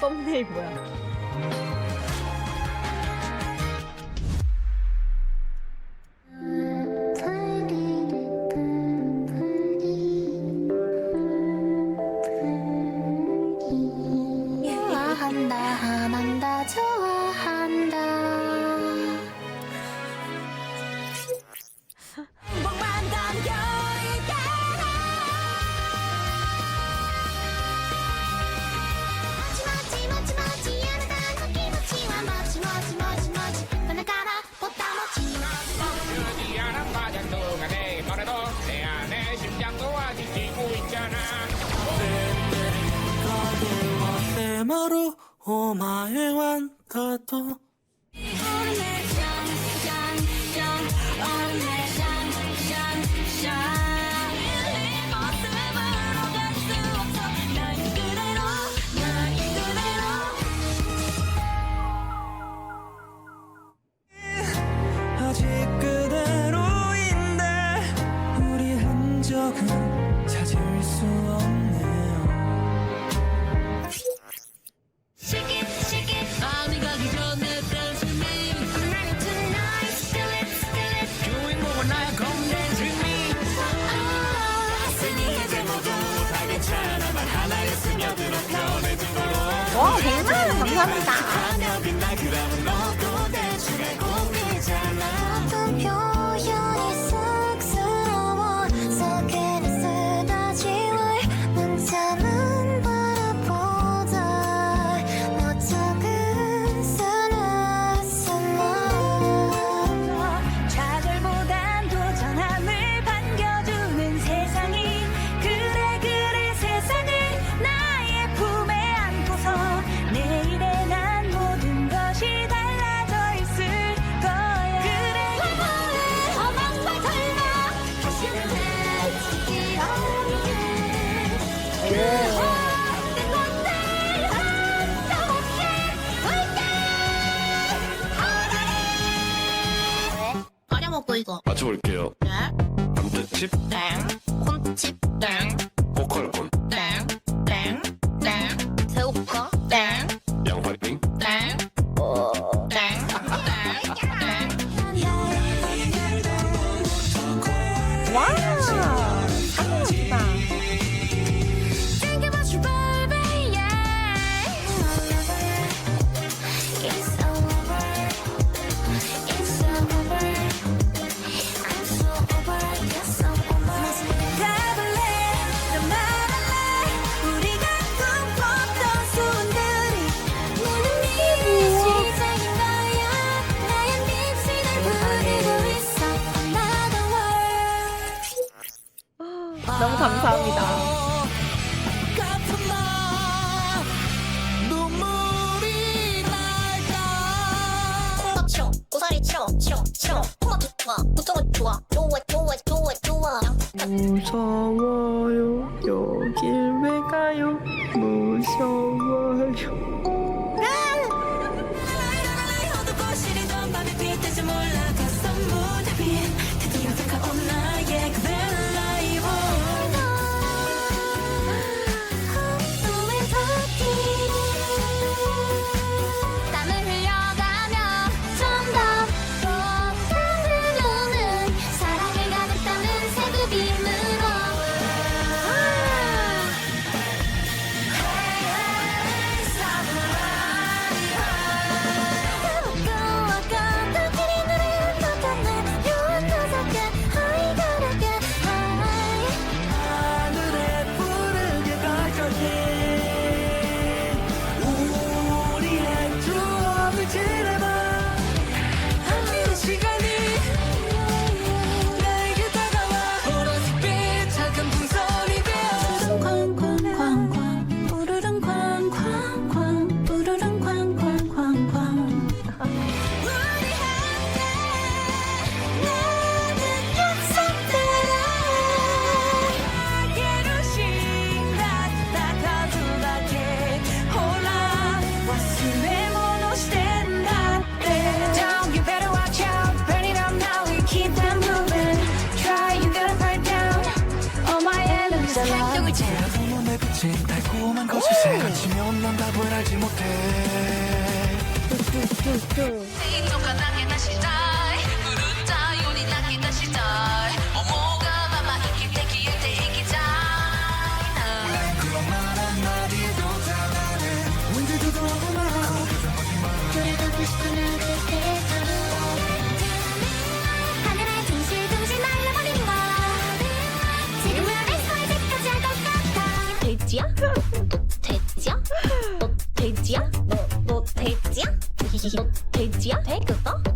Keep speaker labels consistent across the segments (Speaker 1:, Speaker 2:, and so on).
Speaker 1: 썸네일 뭐야?
Speaker 2: 아, 한다 한다
Speaker 3: 저 と。
Speaker 2: 帮他们打 싫어
Speaker 4: 고사리
Speaker 2: 싫어 싫어 싫어 토마토 좋아 고통은 좋아. 좋아 좋아 좋아 좋아. 음, 양파
Speaker 3: 아직 달콤한 것이 새같이면 난 답을 알지 못해. 뚜뚜뚜뚜
Speaker 2: のかだけ出したい狂ったように泣き出したい 지시로
Speaker 1: 돼지야? 돼? 그거?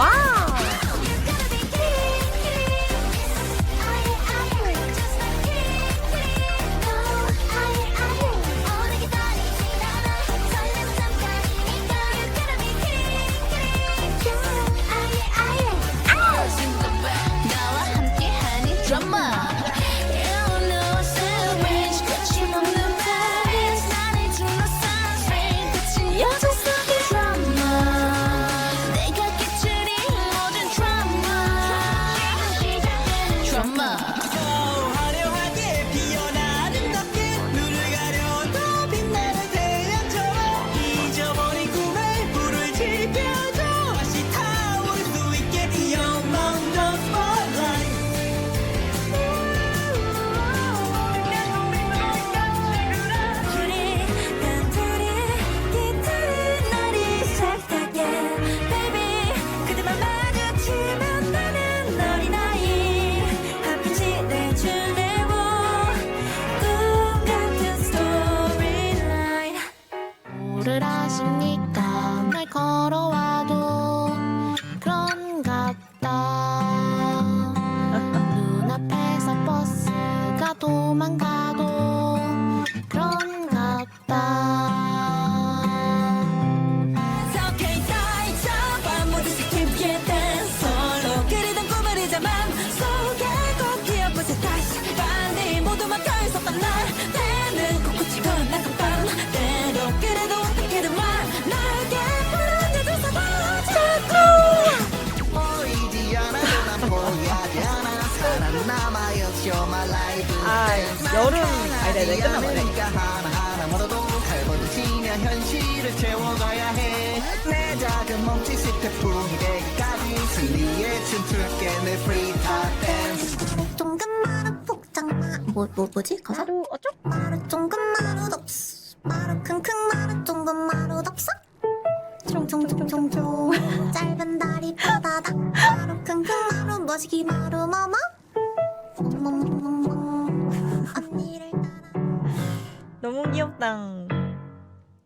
Speaker 2: Wow!
Speaker 1: 여름. 아니 내가
Speaker 5: 끝나고 내
Speaker 2: 좀금만은 폭장마 뭐, 뭐 짧은 다리 바다닥 마루 킁킁마루 멋지기 마루
Speaker 1: lang